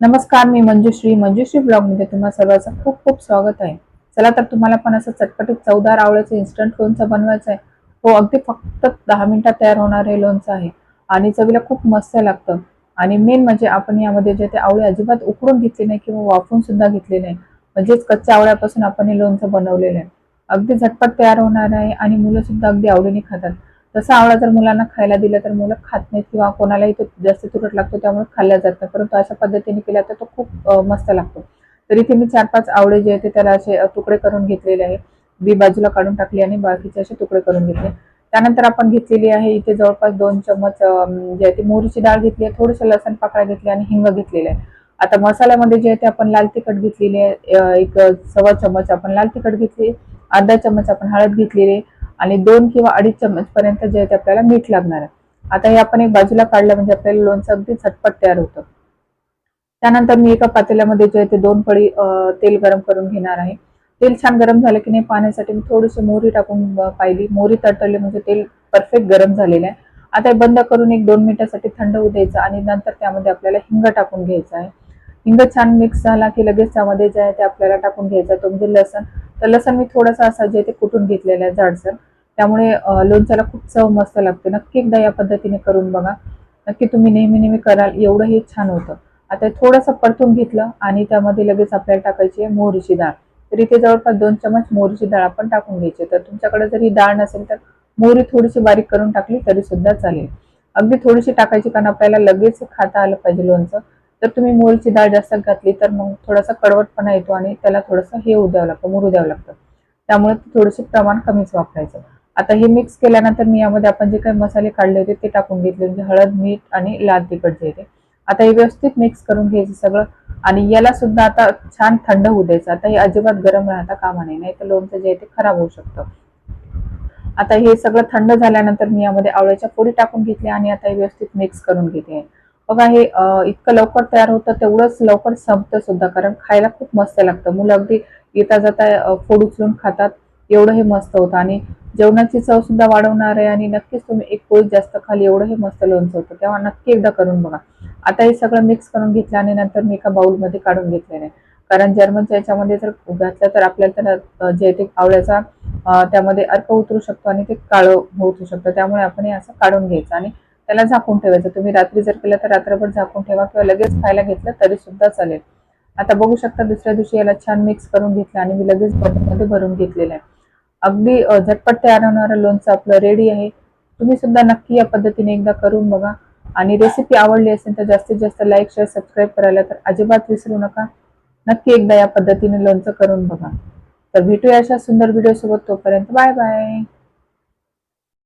नमस्कार मी मंजुश्री. मंजुश्री ब्लॉगमध्ये तुम्हाला सर्वांचं खूप खूप स्वागत आहे. चला तर तुम्हाला पण असं चटपटीत चवदार आवळ्याचं इन्स्टंट लोणचं बनवायचं आहे हो अगदी फक्त दहा मिनिटात तयार होणार हे लोणचं आहे. आणि चवीला खूप मस्त लागतं. आणि मेन म्हणजे आपण यामध्ये जे ते आवळे अजिबात उकडून घेतले नाही किंवा वाफून सुद्धा घेतले नाही. म्हणजेच कच्च्या आवळ्यापासून आपण हे लोणचं बनवलेलं आहे. अगदी झटपट तयार होणार आहे आणि मुलं सुद्धा अगदी आवडीने खातात. तसा आवळा जर मुलांना खायला दिला तर मुलं खात नाहीत किंवा कोणालाही तो जास्त तुरट लागतो त्यामुळे खाल्ला जात नाही. परंतु अशा पद्धतीने केला तर तो खूप मस्त लागतो. तर इथे मी चार पाच आवळे जे आहेत ते त्याला असे तुकडे करून घेतलेले आहे बी बाजूला काढून टाकली आणि बाकीचे असे तुकडे करून घेतले. त्यानंतर आपण घेतलेली आहे इथे जवळपास दोन चम्मच जे आहे ती मोहरीची डाळ घेतली आहे थोडंसं लसण पाकळ्या घेतली आणि हिंग घेतलेलं आहे. आता मसाल्यामध्ये जे आहे ते आपण लाल तिखट घेतलेली आहे एक सव्वा चम्मच आपण लाल तिखट घेतली अर्धा चम्मच आपण हळद घेतलेली आहे. आणि दोन किंवा अडीच चम्मच पर्यंत जे आहे ते आपल्याला मीठ लागणार आहे. आता हे आपण एक बाजूला काढलं म्हणजे आपल्याला लोणचं अगदी झटपट तयार होतं. त्यानंतर मी एका पातेल्यामध्ये जे आहे ते दोन पळी तेल गरम करून घेणार आहे. तेल छान गरम झालं की नाही पाण्यासाठी मी थोडीशी मोहरी टाकून पाहिली. मोहरी तडतडली म्हणजे तेल परफेक्ट गरम झालेलं आहे. आता हे बंद करून एक दोन मिनिटासाठी थंड होऊ द्यायचं आणि नंतर त्यामध्ये आपल्याला हिंग टाकून घ्यायचं आहे. हिंग छान मिक्स झाला की लगेच त्यामध्ये जे आहे ते आपल्याला टाकून घ्यायचं तो म्हणजे लसण. तर लसण मी थोडासा असा जे आहे ते कुटून घेतलेलं आहे जाडसर. त्यामुळे लोणचाला लोणच्याला खूप चव मस्त लागते. नक्की एकदा या पद्धतीने करून बघा. नक्की तुम्ही नेहमी नेहमी कराल. एवढं हे छान होतं. आता थोडंसं परतून घेतलं आणि त्यामध्ये लगेच आपल्याला टाकायची आहे मोहरीची डाळ. तर इथे जवळपास दोन चमच मोहरीची डाळ आपण टाकून घ्यायची तर तुमच्याकडे जर ही डाळ नसेल तर मोहरी थोडीशी बारीक करून टाकली तरी सुद्धा चालेल. अगदी थोडीशी टाकायची कारण आपल्याला लगेच खाता आलं पाहिजे लोणचं. जर तुम्ही मोहरीची डाळ जास्त घातली तर मग थोडासा कडवटपणा येतो आणि त्याला थोडंसं हे होऊ द्यावं लागतं मुरू द्यावं लागतं. त्यामुळे थोडंसं प्रमाण कमीच वापरायचं. आता हे मिक्स केल्यानंतर मी यामध्ये आपण जे काही मसाले काढले होते ते टाकून घेतले म्हणजे हळद मीठ आणि लाल तिखट जे आहे आता हे व्यवस्थित मिक्स करून घ्यायचं सगळं आणि याला सुद्धा आता छान थंड होऊ द्यायचं. आता हे अजिबात गरम राहता कामा नये नाही तर लोणचं जे आहे ते खराब होऊ शकतं. आता हे सगळं थंड झाल्यानंतर मी यामध्ये आवळ्याच्या फोडी टाकून घेतल्या आणि आता हे व्यवस्थित मिक्स करून घेते. बघा हे इतकं लवकर तयार होतं तेवढंच लवकर संपतं सुद्धा कारण खायला खूप मस्त लागतं. मुलं अगदी येता जाता फोड उचलून खातात एवढं हे मस्त होतं. आणि जेवणाची चव सुद्धा वाढवणार आहे आणि नक्कीच तुम्ही एक पोळी जास्त खाली एवढं हे मस्त लोणचं होतं. तेव्हा नक्की एकदा करून बघा. आता हे सगळं मिक्स करून घेतलं आणि नंतर मी एका बाउलमध्ये काढून घेतलेलं आहे. कारण जर्मनच्या याच्यामध्ये जर घातलं तर आपल्याला तर जे ते आवळ्याचा त्यामध्ये अर्क उतरू शकतो आणि ते काळं होऊ शकतं. त्यामुळे आपण हे असं काढून घ्यायचं आणि त्याला झाकून ठेवायचं. तुम्ही रात्री जर केलं तर रात्रभर झाकून ठेवा किंवा लगेच खायला घेतलं तरी सुद्धा चालेल. आता बघू शकता दुसऱ्या दिवशी याला छान मिक्स करून घेतलं आणि मी लगेच बॉटलमध्ये भरून घेतलेलं आहे. अगदी झटपट तयार होणारं लोणचं आपलं रेडी आहे. तुम्ही सुद्धा नक्की या पद्धतीने एकदा करून बघा. आणि रेसिपी आवडली असेल तर जास्तीत जास्त लाईक शेअर सबस्क्राईब करायला तर अजिबात विसरू नका. नक्की एकदा या पद्धतीने लोणचं करून बघा. तर भेटूया अशा सुंदर व्हिडिओ सोबत. तोपर्यंत बाय बाय